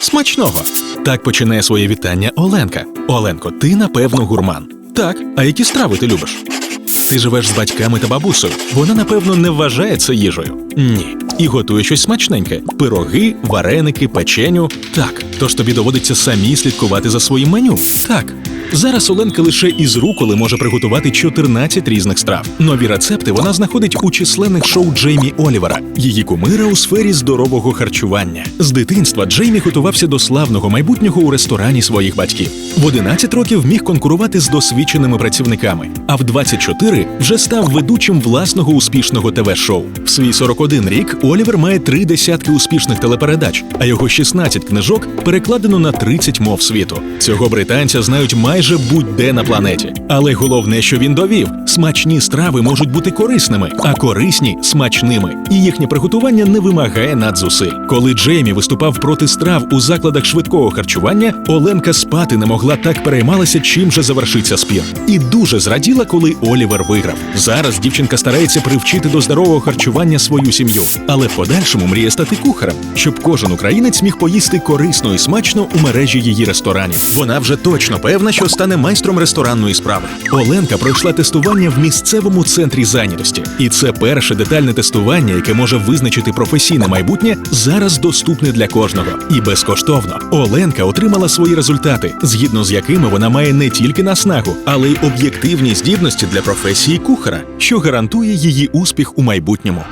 Смачного! Так починає своє вітання Оленка. Оленко, ти напевно гурман. Так, а які страви ти любиш? Ти живеш з батьками та бабусею. Вона, напевно, не вважає це їжею. Ні. І готує щось смачненьке: пироги, вареники, печеню. Так. Тож тобі доводиться самі слідкувати за своїм меню. Так. Зараз Оленка лише із руколи може приготувати 14 різних страв. Нові рецепти вона знаходить у численних шоу Джеймі Олівера, її кумира у сфері здорового харчування. З дитинства Джеймі готувався до славного майбутнього у ресторані своїх батьків. В 11 років міг конкурувати з досвідченими працівниками, а в 24 вже став ведучим власного успішного ТВ-шоу. В свій 41 рік Олівер має три десятки успішних телепередач, а його 16 книжок перекладено на 30 мов світу. Цього британця знають майже будь-де на планеті. Але головне, що він довів: смачні страви можуть бути корисними, а корисні смачними. І їхнє приготування не вимагає надзусиль. Коли Джеймі виступав проти страв у закладах швидкого харчування, Оленка спати не могла так переймалася, чим же завершиться спір. І дуже зраділа, коли Олівер виграв. Зараз дівчинка старається привчити до здорового харчування свою сім'ю, але в подальшому мріє стати кухарем, щоб кожен українець міг поїсти корисно і смачно у мережі її ресторанів. Вона вже точно певна, що стане майстром ресторанної справи. Оленка пройшла тестування в місцевому центрі зайнятості, і це перше детальне тестування, яке може визначити професійне майбутнє, зараз доступне для кожного і безкоштовно. Оленка отримала свої результати, згідно з якими вона має не тільки наснагу, але й об'єктивні здібності для професії кухара, що гарантує її успіх у майбутньому.